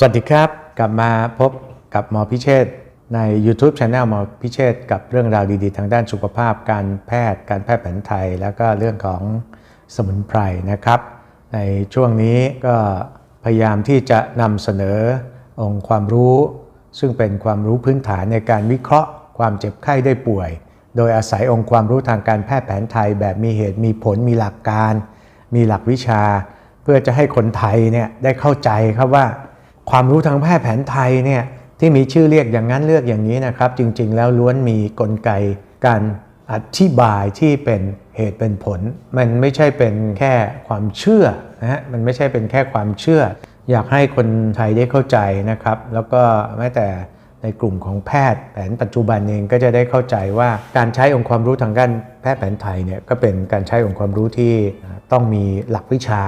สวัสดีครับ กลับมาพบกับหมอพิเชษใน YouTube Channel หมอพิเชษกับเรื่องราวดีๆ ทางด้านสุขภาพ การแพทย์ การแพทย์แผนไทย แล้วก็เรื่องของสมุนไพรนะครับ ในช่วงนี้ก็พยายามที่จะนำเสนอองค์ความรู้ ซึ่งเป็นความรู้พื้นฐานในการวิเคราะห์ ความเจ็บไข้ได้ป่วย โดยอาศัยองค์ความรู้ทางการแพทย์แผนไทย แบบมีเหตุมีผลมีหลักการ มีหลักวิชา เพื่อจะให้คนไทยเนี่ยได้เข้าใจครับว่า ความรู้ทางแพทย์แผนไทยเนี่ยที่มีชื่อเรียกอย่างนั้นเลือกอย่างนี้นะครับ จริงๆ แล้วล้วนมีกลไกการอธิบายที่เป็นเหตุเป็นผล มันไม่ใช่เป็นแค่ความเชื่อนะฮะมันไม่ใช่เป็นแค่ความเชื่อ อยากให้คนไทยได้เข้าใจนะครับ แล้วก็แม้แต่ในกลุ่มของแพทย์แผนปัจจุบันเองก็จะได้เข้าใจว่าการใช้องค์ความรู้ทางด้านแพทย์แผนไทยเนี่ยก็เป็นการใช้องค์ความรู้ที่ต้องมีหลักวิชา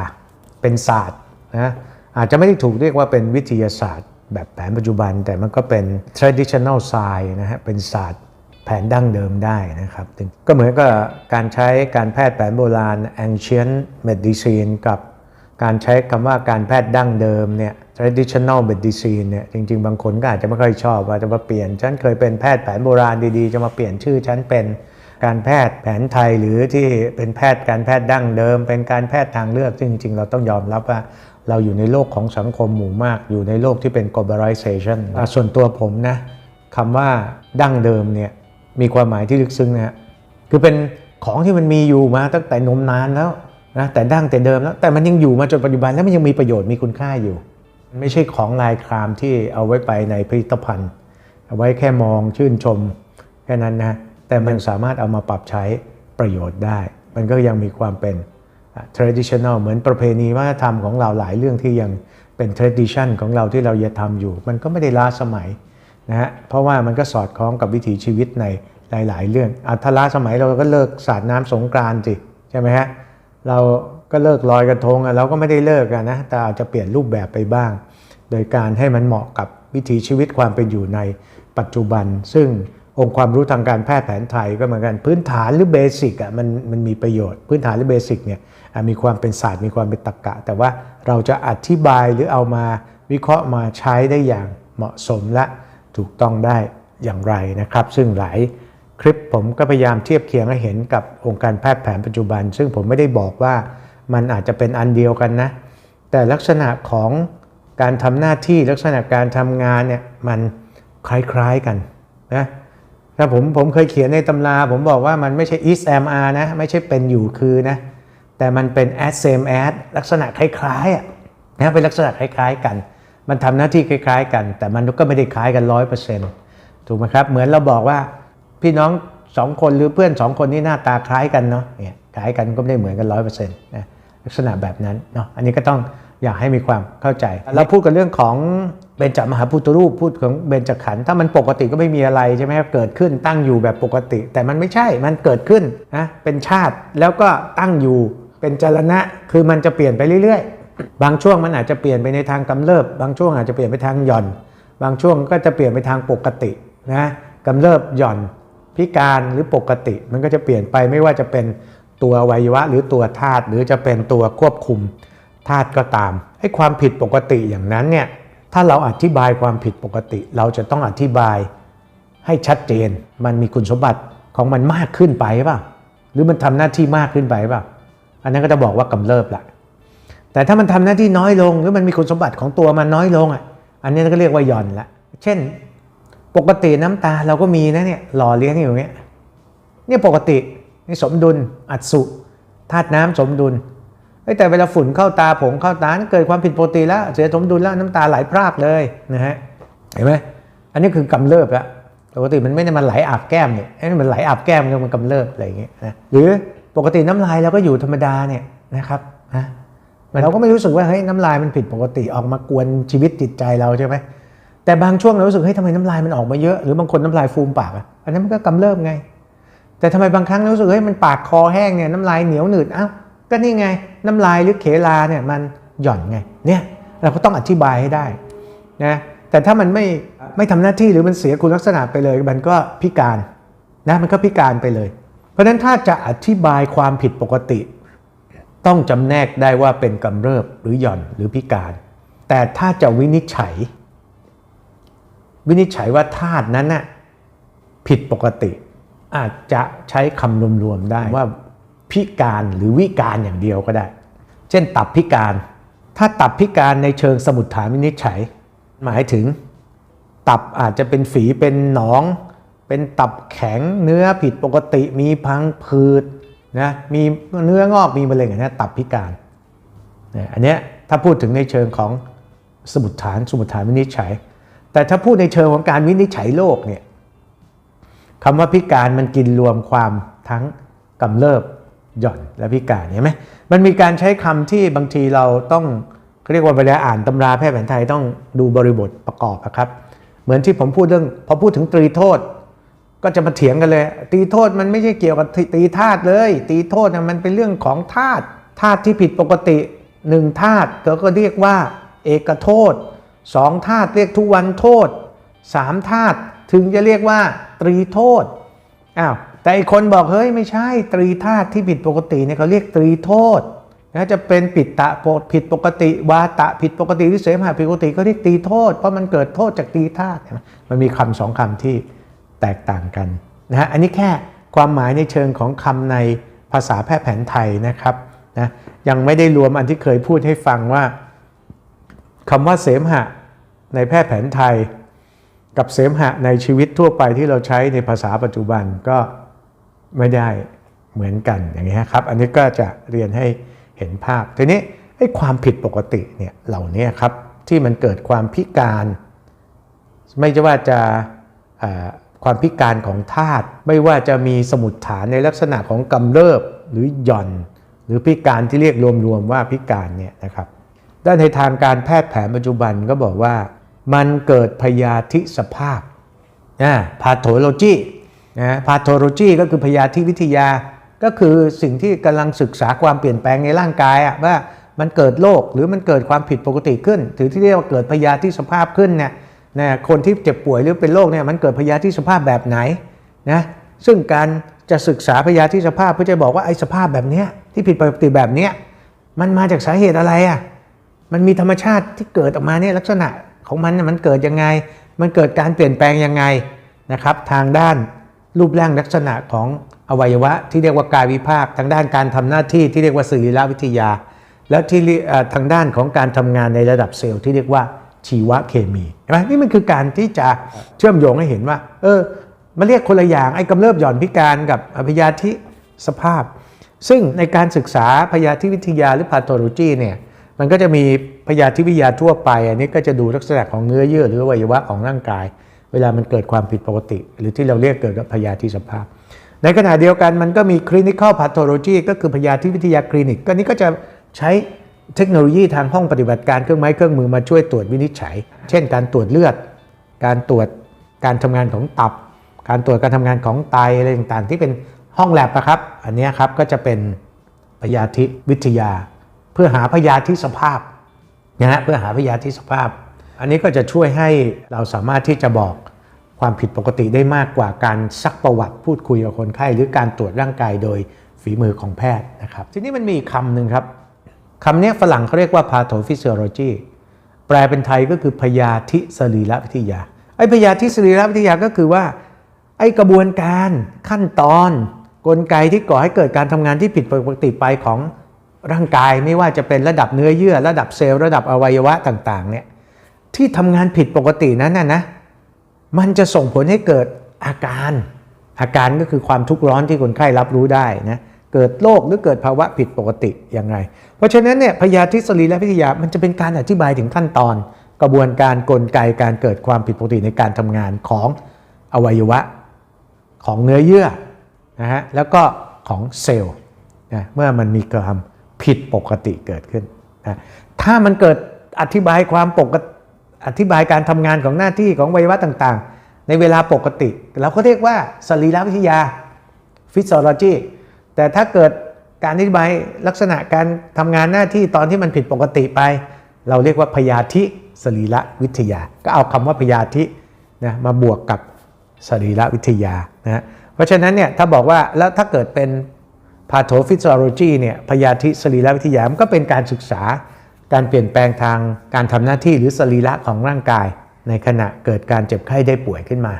เป็นศาสตร์นะ อาจจะไม่ได้ถูกเรียกว่าเป็นวิทยาศาสตร์ แบบแผนปัจจุบัน แต่มันก็เป็น traditional science นะฮะเป็นศาสตร์แผนดั้งเดิมได้นะครับ ก็เหมือนกับการใช้การแพทย์แผนโบราณ ancient medicine กับการใช้คำว่าการแพทย์ดั้งเดิมเนี่ย traditional medicine เนี่ยจริงๆ บางคนก็อาจจะไม่ค่อยชอบว่าจะมาเปลี่ยน ฉันเคยเป็นแพทย์แผนโบราณดีๆ จะมาเปลี่ยนชื่อฉันเป็นการแพทย์แผนไทยหรือที่เป็นแพทย์การแพทย์ดั้งเดิม เป็นการแพทย์ทางเลือกซึ่งจริงๆ เราต้องยอมรับว่า เราอยู่ในโลกของสังคมหมู่มาก อยู่ในโลกที่เป็น globalization ส่วนตัวผมนะคำว่าดั้งเดิมเนี่ยมีความหมายที่ลึกซึ้งนะฮะคือเป็นของที่มันมีอยู่มาตั้งแต่นมนานแล้วนะแต่ดั้งแต่เดิมแล้วแต่มันยังอยู่มาจนปัจจุบันแล้วมันยังมีประโยชน์มีคุณค่าอยู่ มันไม่ใช่ของลายครามที่เอาไว้ไปในพิพิธภัณฑ์เอาไว้แค่มองชื่นชมแค่นั้นนะแต่มันสามารถเอามาปรับใช้ประโยชน์ได้ มันก็ยังมีความเป็น traditional เหมือนประเพณีวัฒนธรรมของเราหลายเรื่องที่ยังเป็น tradition ของเราที่เรายังทำอยู่ มันก็ไม่ได้ล้าสมัยนะฮะเพราะว่ามันก็สอดคล้องกับวิถีชีวิตในหลาย ๆ เรื่องอัถ้าล้าสมัยเราก็เลิกสาดน้ำสงกรานต์สิใช่ไหมฮะเราก็เลิกลอยกระทงเราก็ไม่ได้เลิกนนะแต่อาจจะเปลี่ยนรูปแบบไปบ้าง โดยการให้มันเหมาะกับวิถีชีวิตความเป็นอยู่ในปัจจุบัน ซึ่ง องค์ความรู้ทางการแพทย์แผนไทยก็เหมือนกันพื้นฐานหรือเบสิกอะมันมันมีประโยชน์ พื้นฐานหรือเบสิกเนี่ยมีความเป็นศาสตร์มีความเป็นตรรกะ แต่ว่าเราจะอธิบายหรือเอามาวิเคราะห์มาใช้ได้อย่างเหมาะสมและถูกต้องได้อย่างไรนะครับ ซึ่งหลายคลิปผมก็พยายามเทียบเคียงให้เห็นกับองค์การแพทย์แผนปัจจุบัน ซึ่งผมไม่ได้บอกว่ามันอาจจะเป็นอันเดียวกันนะ แต่ลักษณะของการทำหน้าที่ลักษณะการทำงานเนี่ยมันคล้ายๆกันนะ ถ้าผมผมเคยเขียนในตำรา ผมบอกว่ามันไม่ใช่ is am are นะ ไม่ใช่เป็นอยู่คือนะ แต่มันเป็น as same as ลักษณะคล้ายๆอะนะเป็นลักษณะคล้าย ๆ กัน มันทำหน้าที่คล้าย ๆ กัน แต่มันก็ไม่ได้คล้ายกันร้อยเปอร์เซ็นต์ถูกไหมครับ เหมือนเราบอกว่าพี่น้องสองคนหรือเพื่อนสองคนนี่หน้าตาคล้ายกันเนาะเนี่ยคล้ายกันก็ไม่ได้เหมือนกันร้อยเปอร์เซ็นต์นะลักษณะแบบนั้นเนาะอันนี้ก็ต้อง อยากให้มีความเข้าใจ เราพูดกันเรื่องของเบญจมหาพุทธรูปพูดของเบญจขันธ์ถ้ามันปกติก็ไม่มีอะไรใช่ไหมครับเกิดขึ้นตั้งอยู่แบบปกติ แต่มันไม่ใช่มันเกิดขึ้นนะเป็นชาติแล้วก็ตั้งอยู่เป็นจรณะคือมันจะเปลี่ยนไปเรื่อยๆ บางช่วงมันอาจจะเปลี่ยนไปในทางกำเริบ บางช่วงอาจจะเปลี่ยนไปทางหย่อน บางช่วงก็จะเปลี่ยนไปทางปกตินะกำเริบหย่อนพิการหรือปกติ มันก็จะเปลี่ยนไปไม่ว่าจะเป็นตัวอวัยวะ หรือตัวธาตุหรือจะเป็นตัวควบคุม ธาตุก็ตามไอ้ความผิดปกติอย่างนั้นเนี่ยถ้าเราอธิบายความผิดปกติ เราจะต้องอธิบายให้ชัดเจน มันมีคุณสมบัติของมันมากขึ้นไปเปล่าหรือมันทำหน้าที่มากขึ้นไปเปล่าอันนั้นก็จะบอกว่ากำเริบละแต่ถ้ามันทำหน้าที่น้อยลง หรือมันมีคุณสมบัติของตัวมันน้อยลงอะอันนี้ก็เรียกว่าหย่อนละเช่น ปกติน้ำตาเราก็มีนะเนี่ยหล่อเลี้ยงอยู่เงี้ยเนี่ยปกตินี่สมดุลอัดสุธาตุน้ำสมดุล แต่เวลาฝุ่นเข้าตาผงเข้าตาเกิดความผิดปกติแล้วเสียสมดุลแล้วน้ำตาไหลพรากเลยนะฮะเห็นไหมอันนี้คือกำเริบแล้วปกติมันไม่ได้มันไหลอาบแก้มเนี่ยไอ้นี่มันไหลอาบแก้มมันกำเริบอะไรอย่างเงี้ยนะหรือปกติน้ำลายเราก็อยู่ธรรมดาเนี่ยนะครับนะเราก็ไม่รู้สึกว่าเฮ้ยน้ำลายมันผิดปกติออกมากวนชีวิตจิตใจเราใช่ไหมแต่บางช่วงเรารู้สึกเฮ้ยทำไมน้ำลายมันออกมาเยอะหรือบางคนน้ำลายฟูมปากอะอันนั้นมันก็กำเริบไง แต่ทำไมบางครั้งเรารู้สึกเฮ้ยมันปากคอแห้งเนี่ยน้ำลายเหนียวหนืดอ้าว ก็นี่ไงน้ำลายหรือเขลาเนี่ยมันหย่อนไงเนี่ยเราก็ต้องอธิบายให้ได้นะแต่ถ้ามันไม่ไม่ทำหน้าที่หรือมันเสียคุณลักษณะไปเลย มันก็พิการนะมันก็พิการไปเลย เพราะฉะนั้นถ้าจะอธิบายความผิดปกติ ต้องจำแนกได้ว่าเป็นกำเริบหรือหย่อนหรือพิการ แต่ถ้าจะวินิจฉัย วินิจฉัยว่าธาตุนั้นน่ะผิดปกติอาจจะใช้คำรวมๆได้ว่า พิการหรือวิการอย่างเดียวก็ได้ เช่นตับพิการ ถ้าตับพิการในเชิงสมุดฐานวินิจฉัย หมายถึง ตับอาจจะเป็นฝีเป็นหนอง เป็นตับแข็งเนื้อผิดปกติมีพังผืดนะมีเนื้องอกมีมะเร็งอย่างนี้ตับพิการอันนี้ถ้าพูดถึงในเชิงของสมุดฐานสมุดฐานวินิจฉัย แต่ถ้าพูดในเชิงของการวินิจฉัยโรคเนี่ยคำว่าพิการมันกินรวมความทั้งกำเริบ หย่อนและพิการเห็นไหมมันมีการใช้คำที่บางทีเราต้องเรียกว่าเวลาอ่านตำราแพทย์แผนไทยต้องดูบริบทประกอบนะครับ เหมือนที่ผมพูดเรื่องพอพูดถึงตรีโทษ ก็จะมาเถียงกันเลย ตีโทษมันไม่ใช่เกี่ยวกับตีธาตุเลย ตีโทษนะมันเป็นเรื่องของธาตุธาตุที่ผิดปกติหนึ่งธาตุก็ก็เรียกว่า เอกโทษสองธาตุเรียกทุวันโทษสามธาตุถึงจะเรียกว่าตรีโทษอ้าว แต่อีกคนบอกเฮ้ยไม่ใช่ตรีธาตุที่ผิดปกติเนี่ยเขาเรียกตรีโทษนะจะเป็นปิดตะผิดปกติวาตะผิดปกติหรือเสมหะผิดปกติก็เรียกตีโทษ เพราะมันเกิดโทษจากตีธาตุมันมีคำสองคำที่แตกต่างกันนะฮะอันนี้แค่ความหมายในเชิงของคำในภาษาแพทย์แผนไทยนะครับนะยังไม่ได้รวมอันที่เคยพูดให้ฟังว่าคำว่าเสมหะในแพทย์แผนไทย กับเสมหะในชีวิตทั่วไปที่เราใช้ในภาษาปัจจุบันก็ ไม่ได้เหมือนกันอย่างนี้ครับ อันนี้ก็จะเรียนให้เห็นภาพ ทีนี้ไอ้ความผิดปกติเนี่ยเหล่านี้ครับที่มันเกิดความพิการ ไม่ใช่ว่าจะความพิการของธาตุไม่ว่าจะมีสมุดฐานในลักษณะของกำเริบหรือหย่อน หรือพิการที่เรียกรวมๆว่าพิการเนี่ยนะครับด้านในทางการแพทย์แผนปัจจุบันก็บอกว่า มันเกิดพยาธิสภาพนะพาโธโลจี นะพาโธโลจีก็คือพยาธิวิทยา ก็คือสิ่งที่กำลังศึกษาความเปลี่ยนแปลงในร่างกายอะว่ามันเกิดโรคหรือมันเกิดความผิดปกติขึ้น ถือที่เรียกว่าเกิดพยาธิสภาพขึ้นเนี่ยนะคนที่เจ็บป่วยหรือเป็นโรคเนี่ยมันเกิดพยาธิสภาพแบบไหนนะซึ่งการจะศึกษาพยาธิสภาพเพื่อจะบอกว่าไอ้สภาพแบบเนี้ยที่ผิดปกติแบบเนี้ยมันมาจากสาเหตุอะไรอะมันมีธรรมชาติที่เกิดออกมาเนี่ยลักษณะของมันมันเกิดยังไง มันเกิดการเปลี่ยนแปลงยังไงนะครับ ทางด้าน รูปร่างลักษณะของอวัยวะที่เรียกว่ากายวิภาคทางด้านการทำหน้าที่ที่เรียกว่าสื่อรวิทยา แล้วที่ทางด้านของการทำงานในระดับเซลล์ที่เรียกว่าชีวเคมีใช่ไหมนี่มันคือการที่จะเชื่อมโยงให้เห็นว่า เออมาเรียกคนละอย่างไอ้กำเริบหย่อนพิการกับพยาธิสภาพ ซึ่งในการศึกษาพยาธิวิทยาหรือพาโธโลจีเนี่ยมันก็จะมีพยาธิวิทยาทั่วไป อันนี้ก็จะดูลักษณะของเนื้อเยื่อหรืออวัยวะของร่างกาย เวลามันเกิดความผิดปกติ หรือที่เราเรียกเกิดพยาธิสภาพ ในขณะเดียวกันมันก็มี clinical pathology ก็คือพยาธิวิทยาคลินิก ก็นี้ก็จะใช้เทคโนโลยีทางห้องปฏิบัติการเครื่องไม้เครื่องมือมาช่วยตรวจวินิจฉัย เช่น การตรวจเลือด การตรวจการทำงานของตับ การตรวจการทำงานของไตอะไรต่างๆ ที่เป็นห้องแลบนะครับ อันนี้ครับก็จะเป็นพยาธิวิทยา เพื่อหาพยาธิสภาพนะฮะเพื่อหาพยาธิสภาพ อันนี้ก็จะช่วยให้เราสามารถที่จะบอกความผิดปกติได้มากกว่าการซักประวัติพูดคุยกับคนไข้ หรือการตรวจร่างกายโดยฝีมือของแพทย์นะครับ ทีนี้มันมีคำหนึ่งครับคำนี้ฝรั่งเขาเรียกว่า pathophysiology แปลเป็นไทยก็คือพยาธิสรีรวิทยา ไอ้พยาธิสรีรวิทยาก็คือว่า ไอ้กระบวนการขั้นตอน กลไกที่ก่อให้เกิดการทำงานที่ผิดปกติไปของร่างกายไม่ว่าจะเป็นระดับเนื้อเยื่อ ระดับเซลล์ระดับอวัยวะต่างๆเนี่ย ที่ทำงานผิดปกตินั้นนะนะมันจะส่งผลให้เกิดอาการ อาการก็คือความทุกข์ร้อนที่คนไข้รับรู้ได้นะเกิดโรคหรือเกิดภาวะผิดปกติอย่างไร เพราะฉะนั้นเนี่ยพยาธิสรีรวิทยามันจะเป็นการอธิบายถึงขั้นตอน กระบวนการกลไกการเกิดความผิดปกติในการทำงานของอวัยวะของเนื้อเยื่อนะฮะแล้วก็ของเซลล์นะเมื่อมันมีความผิดปกติเกิดขึ้นนะถ้ามันเกิดอธิบายความปกติ อธิบายการทำงานของหน้าที่ของวัยวะต่างๆ ในเวลาปกติ เราก็เรียกว่าสรีรวิทยา physiology แต่ถ้าเกิดการอธิบายลักษณะการทำงานหน้าที่ตอนที่มันผิดปกติไป เราเรียกว่าพยาธิสรีรวิทยา ก็เอาคำว่าพยาธินะมาบวกกับสรีรวิทยานะเพราะฉะนั้นเนี่ยถ้าบอกว่าแล้วถ้าเกิดเป็น pathophisiology เนี่ยพยาธิสรีรวิทยามันก็เป็นการศึกษา การเปลี่ยนแปลงทางการทำหน้าที่หรือสรีระของร่างกาย ในขณะเกิดการเจ็บไข้ได้ป่วยขึ้นมา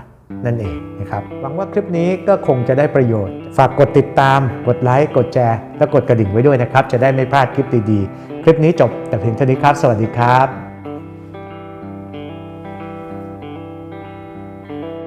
นั่นเองนะครับหวังว่าคลิปนี้ก็คงจะได้ประโยชน์ ฝากกดติดตาม กดไลค์กดแชร์และกดกระดิ่งไว้ด้วยนะครับ จะได้ไม่พลาดคลิปดีๆ คลิปนี้จบแต่เพียงเท่านี้ครับ สวัสดีครับ